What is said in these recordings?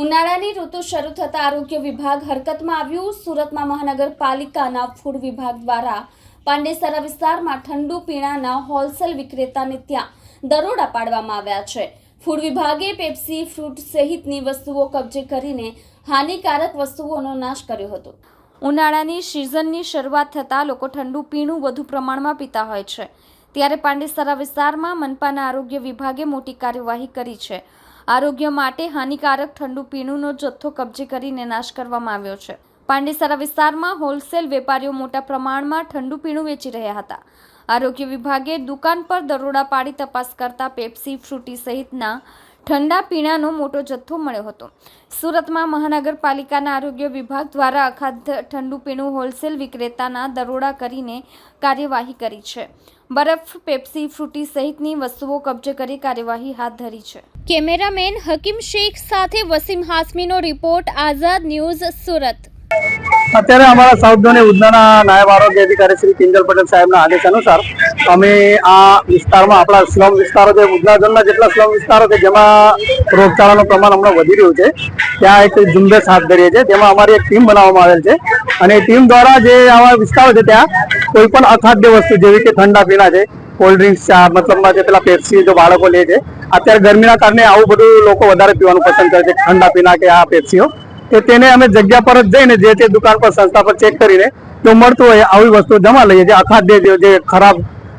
ઉનાળાની ઋતુ શરૂ થતાં આરોગ્ય વિભાગ હરકતમાં આવ્યું. સુરતમાં મહાનગરપાલિકાના ફૂડ વિભાગ દ્વારા પાંડેસરા વિસ્તારમાં ઠંડુ પીણાના હોલસેલ વિક્રેતાને ત્યાં દરોડા પાડવામાં આવ્યા છે. ફૂડ વિભાગે પેપ્સી, ફ્રૂટ સહિતની વસ્તુઓ કબજે કરીને હાનિકારક વસ્તુઓનો નાશ કર્યો હતો. ઉનાળાની સિઝનની શરૂઆત થતાં લોકો ઠંડુ પીણું વધુ પ્રમાણમાં પીતા હોય છે. ત્યારે પાંડેસરા વિસ્તારમાં મનપાના આરોગ્ય વિભાગે મોટી કાર્યવાહી કરી છે. આરોગ્ય માટે હાનિકારક ઠંડુ પીણુંનો જથ્થો કબજે કરીને નાશ કરવામાં આવ્યો છે. પાંડેસરા વિસ્તારમાં હોલસેલ વેપારીઓ મોટા પ્રમાણમાં ઠંડુ પીણું વેચી રહ્યા હતા. આરોગ્ય વિભાગે દુકાન પર દરોડા પાડી તપાસ કરતા પેપ્સી, ફ્રૂટી સહિતના ઠંડા પીણાનો મોટો જથ્થો મળ્યો હતો. સુરતમાં મહાનગરપાલિકાના આરોગ્ય વિભાગ દ્વારા અખાદ્ય ઠંડુ પીણું હોલસેલ વિક્રેતાના દરોડા કરીને કાર્યવાહી કરી છે. બરફ, પેપ્સી, ફ્રૂટી સહિતની વસ્તુઓ કબજે કરી કાર્યવાહી હાથ ધરી છે. કેમેરામેન હકીમ શેખ સાથે વસીમ હાસમીનો રિપોર્ટ, આઝાદ ન્યૂઝ, સુરત. અત્યારે અમારા સાઉથ ઝોન ઉધનાના નાયબ આરોગ્ય અધિકારી શ્રી કિંજલ પટેલ સાહેબના આદેશ અનુસાર અમે આ વિસ્તારમાં, આપણા સ્લમ વિસ્તારો છે ઉધના જેટલા સ્લમ વિસ્તારો છે, જેમાં રોગચાળાનું પ્રમાણ હમણાં વધી રહ્યું છે, ત્યાં એક ઝુંબેશ હાથ ધરીએ છીએ તેમાં અમારી એક ટીમ બનાવવામાં આવેલ છે. અને ટીમ દ્વારા જે આવા વિસ્તારો છે, ત્યાં કોઈ પણ અખાદ્ય વસ્તુ, જેવી કે ઠંડા પીણા છે, કોલ્ડ ડ્રિંક્સ, ચા, મતલબમાં જે પેલા પેપ્સી, જો બાળકો લે છે અત્યારે ગરમીના કારણે આવું બધું લોકો વધારે પીવાનું પસંદ કરે છે, ઠંડા પીના કે આ પેપ્સીઓ. કે તેને અમે જગ્યા પર જ જઈને જે તે દુકાન પર, સંસ્થા પર ચેક કરીને જો મળતું હોય આવી વસ્તુ જમા લઈએ જે અખાદ્ય જે ખરાબ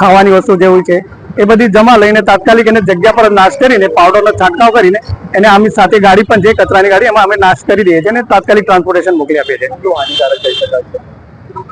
ખાવાની વસ્તુ જેવું છે, એ બધી જમા લઈને તાત્કાલિક એને જગ્યા પર નાશ કરીને પાવડરનો છંટકાવ કરીને એને આમની સાથે ગાડી પણ જે કચરાની ગાડી, એમાં અમે નાશ કરી દઈએ છીએ અને તાત્કાલિક ટ્રાન્સપોર્ટેશન મોકલી આપીએ છીએ.